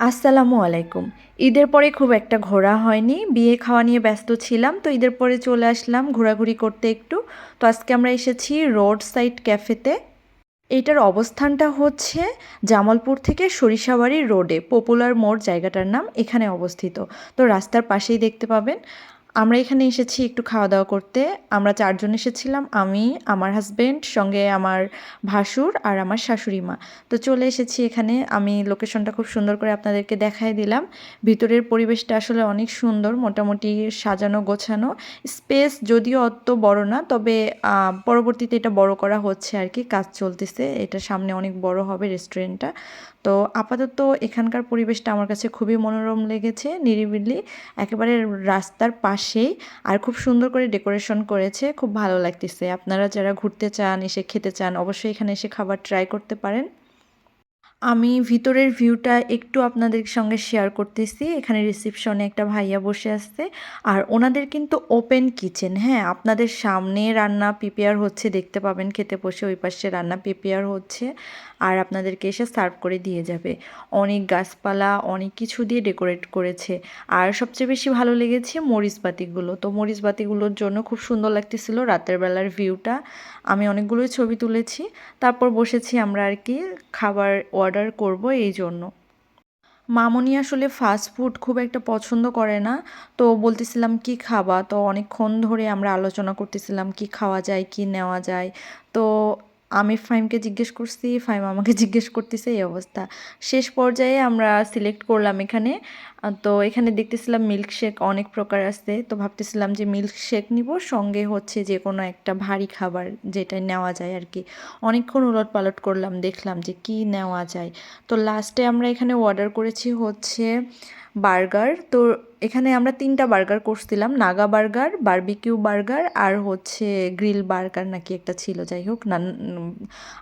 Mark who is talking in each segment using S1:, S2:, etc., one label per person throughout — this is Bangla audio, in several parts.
S1: আসসালামু আলাইকুম। ঈদের পরে খুব একটা ঘোরা হয়নি, বিয়ে খাওয়া নিয়ে ব্যস্ত ছিলাম, তো ঈদের পরে চলে আসলাম ঘোরাঘুরি করতে একটু। তো আজকে আমরা এসেছি রোড সাইড ক্যাফেতে। এটার অবস্থানটা হচ্ছে জামালপুর থেকে সরিষাবাড়ি রোডে, পপুলার মোড় জায়গাটার নাম এখানে অবস্থিত। তো রাস্তার পাশেই দেখতে পাবেন আমরা এখানে এসেছি একটু খাওয়া দাওয়া করতে। আমরা চারজন এসেছিলাম, আমি, আমার হাজব্যান্ড সঙ্গে আমার ভাসুর আর আমার শাশুড়ি মা। তো চলে এসেছি এখানে, আমি লোকেশনটা খুব সুন্দর করে আপনাদেরকে দেখাই দিলাম। ভিতরের পরিবেশটা আসলে অনেক সুন্দর, মোটামুটি সাজানো গোছানো। স্পেস যদিও অত বড় না, তবে পরবর্তীতে এটা বড় করা হচ্ছে আর কি, কাজ চলতেছে। এটা সামনে অনেক বড় হবে রেস্টুরেন্টটা তো আপাতত এখানকার পরিবেশটা আমার কাছে খুবই মনোরম লেগেছে, নিরিবিলি। একেবারে রাস্তার পাশেই আর খুব সুন্দর করে ডেকোরেশন করেছে, খুব ভালো লাগতেছে। আপনারা যারা ঘুরতে চান, এসে খেতে চান, অবশ্যই এখানে এসে খাবার ট্রাই করতে পারেন। আমি ভিতরের ভিউটা একটু আপনাদের সঙ্গে শেয়ার করতেছি। এখানে রিসেপশনে একটা ভাইয়া বসে আসছে আর ওনাদের কিন্তু ওপেন কিচেন হ্যাঁ? আপনাদের সামনে রান্না প্রিপেয়ার হচ্ছে, দেখতে পাবেন খেতে বসে, ওই পাশে রান্না প্রিপেয়ার হচ্ছে। আর আপনাদেরকে এসে সার্ভ করে দিয়ে যাবে। অনেক গাছপালা, অনেক কিছু দিয়ে ডেকোরেট করেছে। আর সবচেয়ে বেশি ভালো লেগেছে মরিচবাতিগুলো তো মরিচবাতিগুলোর জন্য খুব সুন্দর লাগতেছিল রাতের বেলার ভিউটা আমি অনেকগুলোই ছবি তুলেছি। তারপর বসেছি আমরা আর কি, খাবার অর্ডার করব এই জন্য। মামনি আসলে ফাস্ট ফুড খুব একটা পছন্দ করে না। তো বলতেছিলাম, কি খাবা? তো অনেকক্ষণ ধরে আমরা আলোচনা করতেছিলাম, কি খাওয়া যায়, কি নেওয়া যায়। তো আমি ফাইমকে জিজ্ঞেস করছি ফাইম আমাকে জিজ্ঞেস করতেছে এই অবস্থা। শেষ পর্যায়ে আমরা সিলেক্ট করলাম এখানে। তো এখানে দেখতেছিলাম মিল্কশেক অনেক প্রকার আছে। তো ভাবতেছিলাম যে মিল্কশেক নিব, সঙ্গে হচ্ছে যে কোনো একটা ভারী খাবার যেটা নেওয়া যায় আর কি অনেকক্ষণ উলট পালট করলাম, দেখলাম যে কি নেওয়া যায়। তো লাস্টে আমরা এখানে অর্ডার করেছি হচ্ছে বার্গার। তো এখানে আমরা তিনটা বার্গার করছিলাম নাগা বার্গার, বারবিকিউ বার্গার আর হচ্ছে গ্রিল বার্গার নাকি একটা ছিল, যাই হোক। না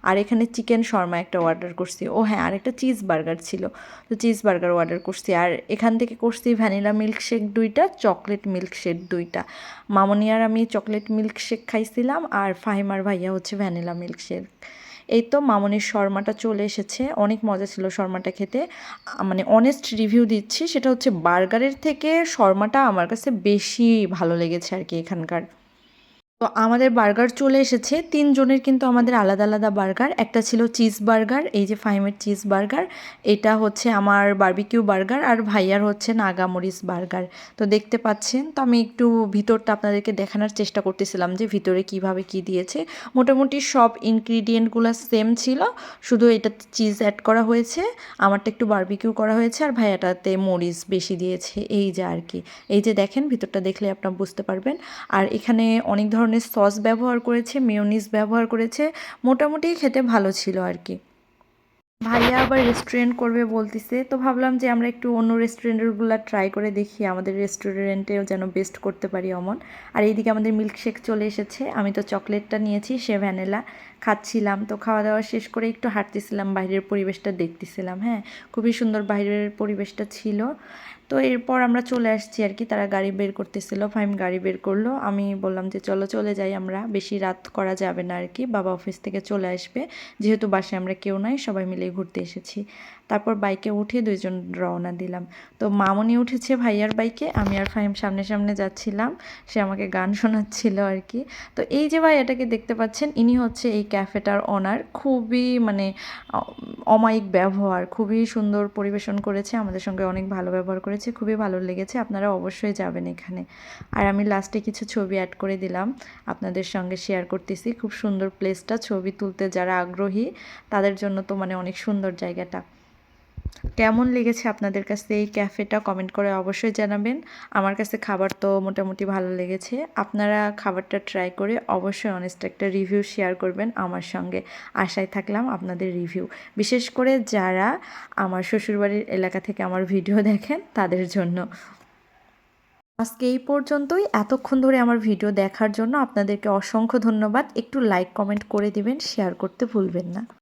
S1: আর এখানে চিকেন শর্মা একটা অর্ডার করছি ও হ্যাঁ আর একটা চিজ বার্গার ছিল। তো চিজ বার্গার অর্ডার করছি আর এখান থেকে করছি ভ্যানিলা মিল্কশেক দুইটা, চকলেট মিল্কশেক দুইটা। মামনি আর আমি চকলেট মিল্কশেক খাইছিলাম। আর ফাহিমার ভাইয়া হচ্ছে ভ্যানিলা মিল্কশেক। এই তো মামনির শর্মাটা চলে এসেছে। অনেক মজা ছিল শর্মাটা খেতে। মানে অনেস্ট রিভিউ দিচ্ছি, সেটা হচ্ছে বার্গারের থেকে শর্মাটা আমার কাছে বেশি ভালো লেগেছে আর কি এখানকার। তো আমাদের বার্গার চলে এসেছে। তিনজনের কিন্তু আমাদের আলাদা আলাদা বার্গার। একটা ছিল চিজ বার্গার, এই যে ফাইমের চিজ বার্গার। এটা হচ্ছে আমার বারবিকিউ বার্গার আর ভাইয়ার হচ্ছে নাগামরিচ বার্গার। তো দেখতে পাচ্ছেন, তো আমি একটু ভিতরটা আপনাদেরকে দেখানোর চেষ্টা করতেছিলাম যে ভিতরে কীভাবে কি দিয়েছে। মোটামুটি সব ইনগ্রিডিয়েন্টগুলো সেম ছিল, শুধু এটাতে চিজ অ্যাড করা হয়েছে, আমারটা একটু বারবিকিউ করা হয়েছে আর ভাইয়াটাতে মরিচ বেশি দিয়েছে। এই যে আর কি। এই যে দেখেন, ভিতরটা দেখলে আপনারা বুঝতে পারবেন। আর এখানে অনেক ধরনের সস ব্যবহার করেছে মেয়োনিজ ব্যবহার করেছে মোটামুটি খেতে ভালো ছিল আর কি। ভাইয়া আবার রেস্টুরেন্ট করবে বলতিছে। তো ভাবলাম যে আমরা একটু অন্য রেস্টুরেন্টগুলো ট্রাই করে দেখি, আমাদের রেস্টুরেন্টেও যেন বেস্ট করতে পারি অমন। আর এইদিকে আমাদের মিল্কশেক চলে এসেছে। আমি তো চকলেটটা নিয়েছি, সে ভ্যানিলা খাচ্ছিলাম। তো খাওয়া দাওয়া শেষ করে একটু হাঁটতেছিলাম, বাইরের পরিবেশটা দেখতেছিলাম হ্যাঁ? খুবই সুন্দর বাইরের পরিবেশটা ছিল। তো এরপর আমরা চলে আসছি আর কি, তারা গাড়ি বের করতেছিল ফাইম গাড়ি বের করল। আমি বললাম যে চলো চলে যাই আমরা, বেশি রাত করা যাবে না আর কি, বাবা অফিস থেকে চলে আসবে। যেহেতু বাসায় আমরা কেউ নাই, সবাই মিলে ঘুরতে এসেছি। তারপর বাইকে উঠে দুইজন রওনা দিলাম। তো মামনি উঠেছে ভাইয়ার বাইকে আমি আর ফাহিম সামনে সামনে যাচ্ছিলাম। সে আমাকে গান শোনাচ্ছিল আর কি। তো এই যে ভাই এটাকে দেখতে পাচ্ছেন, ইনি হচ্ছে এই ক্যাফেটার অনার খুবই মানে অমায়িক ব্যবহার, খুবই সুন্দর পরিবেশন করেছে, আমাদের সঙ্গে অনেক ভালো ব্যবহার করেছে, খুবই ভালো লেগেছে। আপনারা অবশ্যই যাবেন এখানে। আর আমি লাস্টে কিছু ছবি অ্যাড করে দিলাম। আপনাদের সঙ্গে শেয়ার করতেছি। খুব সুন্দর প্লেসটা ছবি তুলতে যারা আগ্রহী, তাদের জন্য তো মানে অনেক সুন্দর জায়গাটা। কেমন লেগেছে আপনাদের কাছে এই ক্যাফেটা? কমেন্ট করে অবশ্যই জানাবেন। আমার কাছে খাবার তো মোটামুটি ভালো লেগেছে। আপনারা খাবারটা ট্রাই করে অবশ্যই অনেস্ট একটা রিভিউ শেয়ার করবেন আমার সঙ্গে। আশায় থাকলাম আপনাদের রিভিউ বিশেষ করে যারা আমার শ্বশুরবাড়ির এলাকা থেকে আমার ভিডিও দেখেন, তাদের জন্য। আজকে এই পর্যন্তই। এতক্ষণ ধরে আমার ভিডিও দেখার জন্য আপনাদেরকে অসংখ্য ধন্যবাদ। একটু লাইক কমেন্ট করে দিবেন শেয়ার করতে ভুলবেন না।